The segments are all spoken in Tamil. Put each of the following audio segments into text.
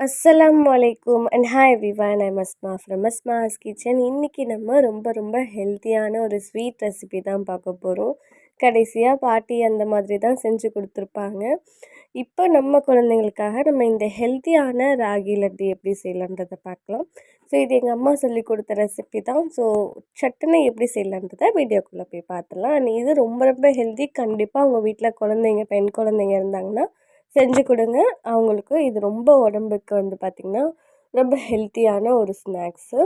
அஸ்ஸலாம் வலைக்கும் and hi Vivaan I Masma from Masma's kitchen இன்றைக்கி நம்ம ரொம்ப ரொம்ப ஹெல்த்தியான ஒரு ஸ்வீட் ரெசிபி தான் பார்க்க போகிறோம் கடைசியாக பாட்டி அந்த மாதிரி தான் செஞ்சு கொடுத்துருப்பாங்க. இப்போ நம்ம குழந்தைங்களுக்காக நம்ம இந்த ஹெல்த்தியான ராகி லட்டு எப்படி செய்யலான்றதை பார்க்கலாம். ஸோ இது எங்கள் அம்மா சொல்லி கொடுத்த ரெசிபி தான். ஸோ சட்டுன்னு எப்படி செய்யலான்றதை வீடியோக்குள்ளே போய் பார்த்துலாம் அண்ட் இது ரொம்ப ரொம்ப ஹெல்த்தி கண்டிப்பாக உங்கள் வீட்டில் குழந்தைங்க பெண் குழந்தைங்க இருந்தாங்கன்னா செஞ்சு கொடுங்க. அவங்களுக்கு இது ரொம்ப உடம்புக்கு வந்து பார்த்திங்கன்னா ரொம்ப ஹெல்த்தியான ஒரு ஸ்நாக்ஸு.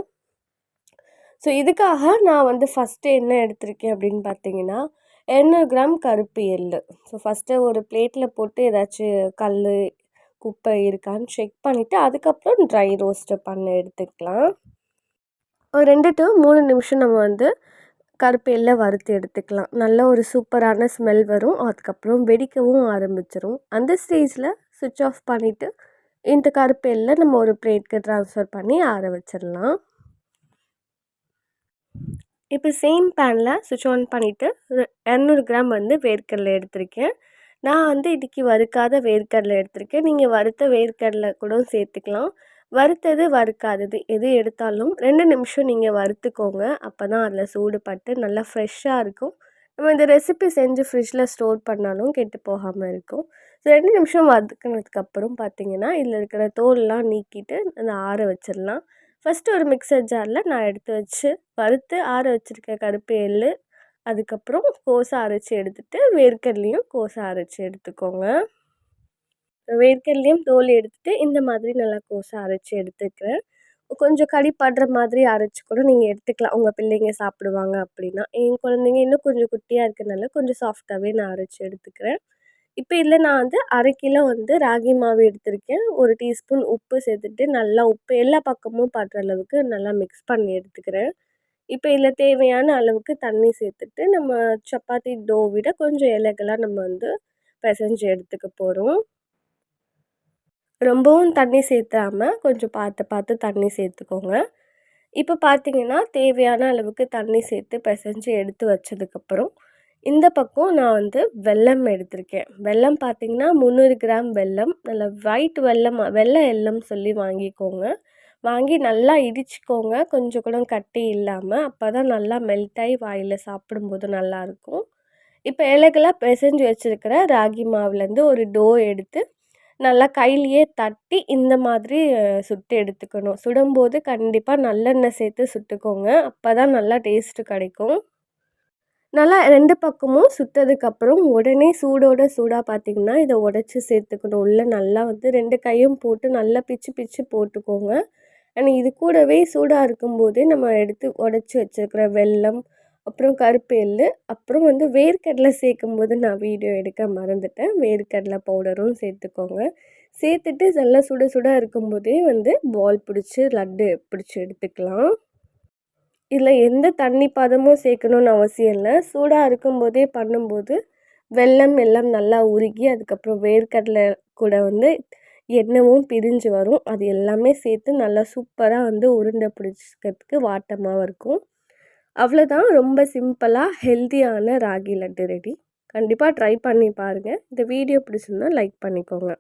ஸோ இதுக்காக நான் வந்து ஃபஸ்ட்டு என்ன எடுத்திருக்கேன் அப்படின்னு பார்த்தீங்கன்னா எண்ணூறு கிராம் கருப்பு எள் ஸோ ஃபஸ்ட்டு ஒரு பிளேட்டில் போட்டு ஏதாச்சும் கல் குப்பை இருக்கான்னு செக் பண்ணிவிட்டு அதுக்கப்புறம் ட்ரை ரோஸ்ட்டு பண்ண எடுத்துக்கலாம். ஒரு ரெண்டு டு மூணு நிமிஷம் நம்ம வந்து கருப்பு வறுத்து எடுத்துக்கலாம். நல்ல ஒரு சூப்பரான ஸ்மெல் வரும். அதுக்கப்புறம் வெடிக்கவும் ஆரம்பிச்சிரும். அந்த ஸ்டேஜில் சுவிட்ச் ஆஃப் பண்ணிவிட்டு இந்த கருப்பு நம்ம ஒரு பிளேட்க்கு ட்ரான்ஸ்ஃபர் பண்ணி ஆற வச்சிடலாம் இப்போ சேம் பேனில் சுவிட்ச் ஆன் பண்ணிவிட்டு இரநூறு கிராம் வந்து வேர்க்கடலை எடுத்திருக்கேன். நான் வந்து இன்றைக்கி வறுக்காத வேர்க்கடலை எடுத்திருக்கேன். நீங்கள் வறுத்த வேர்க்கடலை கூட சேர்த்துக்கலாம். வறுத்தது வறுக்காதது எது எடுத்தாலும் ரெண்டு நிமிஷம் நீங்கள் வறுத்துக்கோங்க. அப்போ தான் அதில் சூடு பட்டு நல்லா ஃப்ரெஷ்ஷாக இருக்கும். நம்ம இந்த ரெசிபி செஞ்சு ஃப்ரிட்ஜில் ஸ்டோர் பண்ணாலும் கெட்டு போகாமல் இருக்கும். ஸோ ரெண்டு நிமிஷம் வதக்கினதுக்கப்புறம் பார்த்தீங்கன்னா இதில் இருக்கிற தோல்லாம் நீக்கிட்டு அந்த ஆற வச்சிடலாம். ஃபஸ்ட்டு ஒரு மிக்சர் ஜாரில் நான் எடுத்து வச்சு வறுத்து ஆற வச்சுருக்க கருப்பு எள் அதுக்கப்புறம் கோசை அரைச்சி எடுத்துகிட்டு வேர்க்கடலையும் கோசை அரைச்சி எடுத்துக்கோங்க. வேர்க்கடலையும் தோல் எடுத்துகிட்டு இந்த மாதிரி நல்லா கோஸாக அரைச்சி எடுத்துக்கிறேன். கொஞ்சம் கடி படுற மாதிரி அரைச்சி கூட நீங்கள் எடுத்துக்கலாம். உங்கள் பிள்ளைங்க சாப்பிடுவாங்க அப்படின்னா. என் குழந்தைங்க இன்னும் கொஞ்சம் குட்டியாக இருக்கிறனால கொஞ்சம் சாஃப்டாகவே நான் அரைச்சி எடுத்துக்கிறேன். இப்போ இதில் நான் வந்து அரை கிலோ வந்து ராகி மாவு எடுத்திருக்கேன். ஒரு டீஸ்பூன் உப்பு சேர்த்துட்டு நல்லா உப்பு எல்லா பக்கமும் படுற அளவுக்கு நல்லா மிக்ஸ் பண்ணி எடுத்துக்கிறேன். இப்போ இதில் தேவையான அளவுக்கு தண்ணி சேர்த்துட்டு நம்ம சப்பாத்தி டோ விட கொஞ்சம் இலைகளாக நம்ம வந்து பிசைஞ்சு எடுத்துக்க போகிறோம் ரொம்பவும் தண்ணி சேர்த்தாமல் கொஞ்சம் பார்த்து பார்த்து தண்ணி சேர்த்துக்கோங்க இப்போ பார்த்தீங்கன்னா தேவையான அளவுக்கு தண்ணி சேர்த்து பிசைஞ்சு எடுத்து வச்சதுக்கப்புறம் இந்த பக்கம் நான் வந்து வெல்லம் எடுத்திருக்கேன். வெல்லம் பார்த்திங்கன்னா முந்நூறு கிராம் வெல்லம் நல்ல ஒயிட் வெல்லம் வெள்ளை எல்லம் சொல்லி வாங்கிக்கோங்க. வாங்கி நல்லா இடிச்சுக்கோங்க. கொஞ்சம் கூட கட்டி இல்லாமல் அப்போ தான் நல்லா மெல்ட் ஆகி வாயில் சாப்பிடும்போது நல்லாயிருக்கும் இப்போ இலைகளாக பிசைஞ்சு வச்சுருக்கிற ராகி மாவுலேருந்து ஒரு டோ எடுத்து நல்லா கையிலையே தட்டி இந்த மாதிரி சுட்டு எடுத்துக்கணும். சுடும்போது கண்டிப்பாக நல்லெண்ணெய் சேர்த்து சுட்டுக்கோங்க. அப்போ தான் நல்லா டேஸ்ட்டு கிடைக்கும். நல்லா ரெண்டு பக்கமும் சுட்டதுக்கப்புறம் உடனே சூடோட சூடாக பார்த்திங்கன்னா இதை உடச்சி சேர்த்துக்கணும். உள்ளே நல்லா வந்து ரெண்டு கையும் போட்டு நல்லா பிச்சு பிச்சு போட்டுக்கோங்க. அண்ட் இது கூடவே சூடாக இருக்கும்போதே நம்ம எடுத்து உடச்சி வச்சுருக்கிற வெல்லம் அப்புறம் கருப்பு எள் அப்புறம் வந்து வேர்க்கடலை சேர்க்கும் போது நான் வீடியோ எடுக்க மறந்துட்டேன். வேர்க்கடலை பவுடரும் சேர்த்துக்கோங்க. சேர்த்துட்டு நல்லா சுட சுட இருக்கும்போதே வந்து பால் பிடிச்சி லட்டு பிடிச்சி எடுத்துக்கலாம். இதில் எந்த தண்ணி பதமும் சேர்க்கணுன்னு அவசியம் இல்லை. சூடாக இருக்கும்போதே பண்ணும்போது வெல்லம் எல்லாம் நல்லா உருகி அதுக்கப்புறம் வேர்க்கடலை கூட வந்து எண்ணெயும் பிரிஞ்சு வரும். அது எல்லாமே சேர்த்து நல்லா சூப்பராக வந்து உருண்டை பிடிச்சிக்கிறதுக்கு வாட்டமாக இருக்கும். அவ்வளோதான் ரொம்ப சிம்பிளாக ஹெல்த்தியான ராகி லட்டு ரெடி. கண்டிப்பாக ட்ரை பண்ணி பாருங்கள் இந்த வீடியோ பிடிச்சிருந்தா லைக் பண்ணிக்கோங்க.